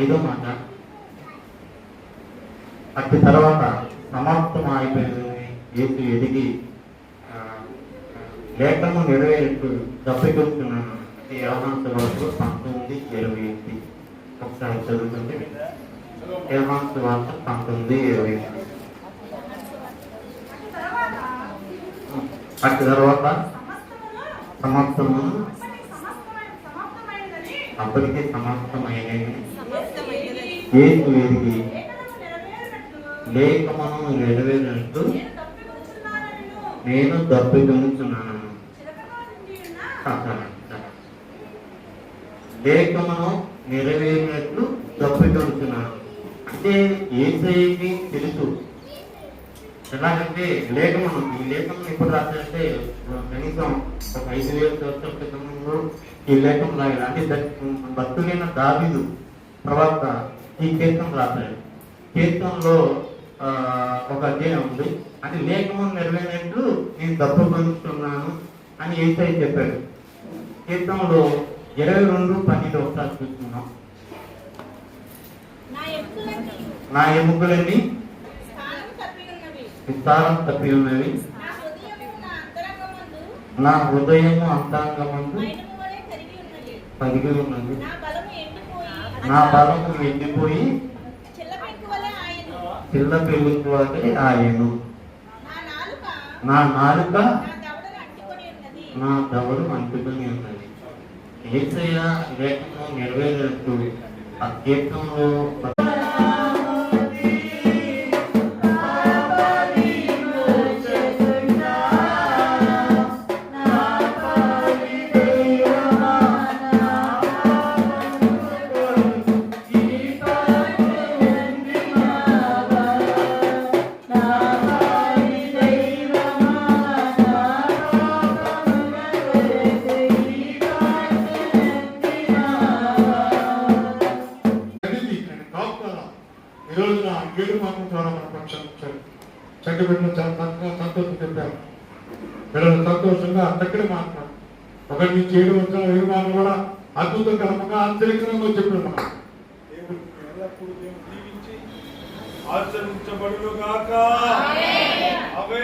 ఐదో మాట. అటు తర్వాత సమాప్తం అయిపోయింది ఏసు ఎదిగి లేఖను నెరవేరుతూ దప్పికొస్తున్నాను ఇది యోహాన్స్ వార్త పంతొమ్మిది ఇరవై ఎనిమిది. ఒకసారి చదువుతుంటే యోహాన్స్ వార్త పంతొమ్మిది ఇరవై ఎనిమిది. అటు తర్వాత సమాప్తము. అప్పటికే సమాప్తమైనది. ఏసు ఎదిగి లేఖమను నెరవేరినట్టు నేను తప్పికొనుచున్నాను లేక మనం నెరవేరినట్లు దప్పికొనుచున్నాను అంటే ఏసైకి తెలుసు. ఎలాగంటే లేఖనం ఈ లేఖనం ఎప్పుడు రాశారంటే కనీసం ఒక ఐదు వేల సంవత్సరాల క్రితంలో ఈ లేఖం రాయాలి అంటే భక్తులైన దావీదు ప్రవక్త ఈ కీర్తన రాశాడు కీర్తనలో ఒక అధ్యాయం ఉంది. అది లేఖనం నెరవేరినట్లు నేను తప్పు పొందుతున్నాను అని ఏసై చెప్పాడు. కీర్తనలో ఇరవై రెండు పన్నెండు ఒకసారి చూస్తున్నాం. నా ఎముకలన్నీ స్థానం తప్పి ఉన్నవి. విస్తారం తప్పి ఉన్నవి. నా హృదయము అంతరంగమందు కరిగి ఉన్నది. నా బలము ఎండిపోయి ఎండిపోయి చిల్లపెంకు వలె ఆయను. పిల్ల పెళ్ళికి వాడే ఆయను. నా నాలుక నా దవడు అంటుకొని ఉన్నది. ఏసయ్య లేఖను నెరవేరేట్టు ఆ కీర్తనలో ఈ రోజు నా ఏడు మాత్రం ద్వారా మన ఇచ్చారు. చెట్టు బిడ్డలు చాలా సంతోషం సంతోషం చెప్పారు. పిల్లలు సంతోషంగా దగ్గర మాట్లాడు ఒకటి నుంచి ఏడు వచ్చిన ఏడు మాటలు కూడా అద్భుతం కలపగా ఆశ్చర్యకరంగా చెప్పారు ఆచరించబడును గాక అవే